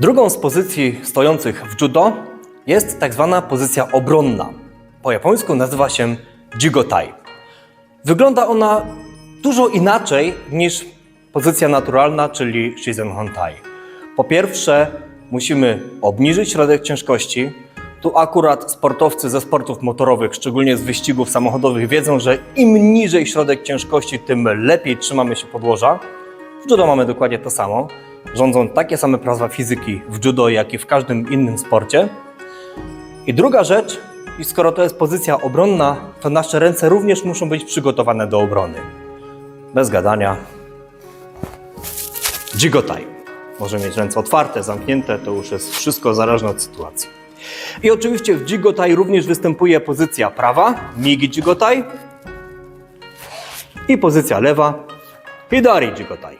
Drugą z pozycji stojących w judo jest tak zwana pozycja obronna. Po japońsku nazywa się jigotai. Wygląda ona dużo inaczej niż pozycja naturalna, czyli shizen hontai. Po pierwsze, musimy obniżyć środek ciężkości. Tu akurat sportowcy ze sportów motorowych, szczególnie z wyścigów samochodowych, wiedzą, że im niżej środek ciężkości, tym lepiej trzymamy się podłoża. W judo mamy dokładnie to samo. Rządzą takie same prawa fizyki w judo, jak i w każdym innym sporcie. I druga rzecz, i skoro to jest pozycja obronna, to nasze ręce również muszą być przygotowane do obrony. Bez gadania. Jigotai. Może mieć ręce otwarte, zamknięte, to już jest wszystko zależne od sytuacji. I oczywiście w Jigotai również występuje pozycja prawa, Migi Jigotai i pozycja lewa, Hidari Jigotai.